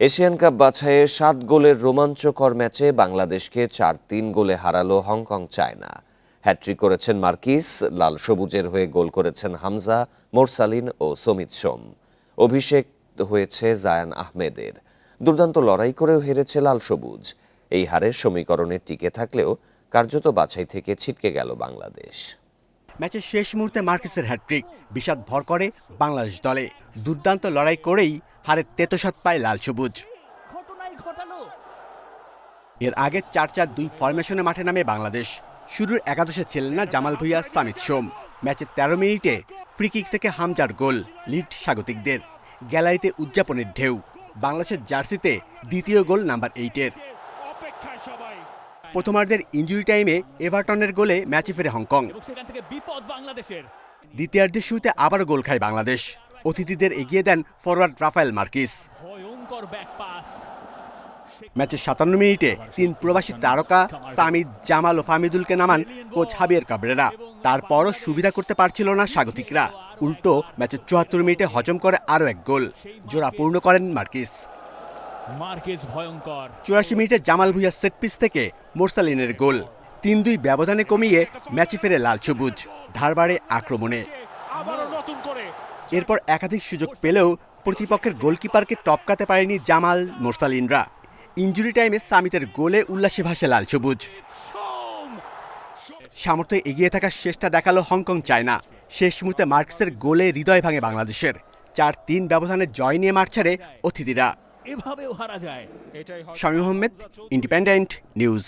Asian cup বাছাইয়ে সাত গোলের রোমাঞ্চকর ম্যাচে বাংলাদেশকে চার তিন গোলে হারালো Hong Kong China. Hat trick করেছেন মার্কিস, লাল সবুজের হয়ে গোল করেছেন হামজা, মোরসালিন ও সমিত সোম। অভিষেক হয়েছে জায়ান আহমেদের। দুর্দান্ত লড়াই করেও হেরেছে লাল সবুজ। এই হারের সমীকরণে টিকে থাকলেও কার্যত বাছাই থেকে ছিটকে গেল বাংলাদেশ। ম্যাচের শেষ মুহূর্তে মার্কিসের হ্যাট্রিক বিষাদ ভর করে বাংলাদেশ দলে। দুর্দান্ত লড়াই করেই হারের তেতসাত পায় লাল সবুজ। এর আগে চার চার দুই ফরমেশনে মাঠে নামে বাংলাদেশ। শুরুর একাদশে ছিলেন না জামাল ভুইয়া সামিত সোম। ম্যাচের তেরো মিনিটে ফ্রি কিক থেকে হামজার গোল লিড স্বাগতিকদের। গ্যালারিতে উদযাপনের ঢেউ। বাংলাদেশের জার্সিতে দ্বিতীয় গোল নাম্বার এইটের প্রথমার্ধের ইঞ্জুরি টাইমে এভারটনের গোলে ম্যাচে ফেরে হংকং। দ্বিতীয়ার্ধের শুরুতে আবারও গোল খায় বাংলাদেশ। অতিথিদের এগিয়ে দেন ফরওয়ার্ড রাফায়েল মার্কিস। ম্যাচের সাতান্ন মিনিটে তিন প্রবাসী তারকা সামিদ জামাল ও ফামিদুলকে নামান কোচ হাবিয়ার কাবরেরা। তারপরও সুবিধা করতে পারছিল না স্বাগতিকরা। উল্টো ম্যাচের চুয়াত্তর মিনিটে হজম করে আরও এক গোল। জোড়া পূর্ণ করেন মার্কিস। মার্কেজ ভয়ঙ্কর। চুরাশি মিনিটে জামাল ভুইয়া সেটপিস থেকে মোরসালিনের গোল। তিন দুই ব্যবধানে কমিয়ে ম্যাচে ফেরে লাল সবুজ ধারবাড়ে আক্রমণে। এরপর একাধিক সুযোগ পেলেও প্রতিপক্ষের গোলকিপারকে টপকাতে পারেনি জামাল মোরসালিনরা। ইঞ্জুরি টাইমে সামিতের গোলে উল্লাসে ভাসে লাল সবুজ। সোম সামর্থ্যে এগিয়ে থাকার শেষটা দেখাল হংকং চায়না। শেষ মুহূর্তে মার্কসের গোলে হৃদয় ভাঙে বাংলাদেশের। চার তিন ব্যবধানে জয় নিয়ে মাঠ ছাড়ে অতিথিরা। এভাবেও হারা যায়। এটাই শামীম আহমেদ ইন্ডিপেন্ডেন্ট নিউজ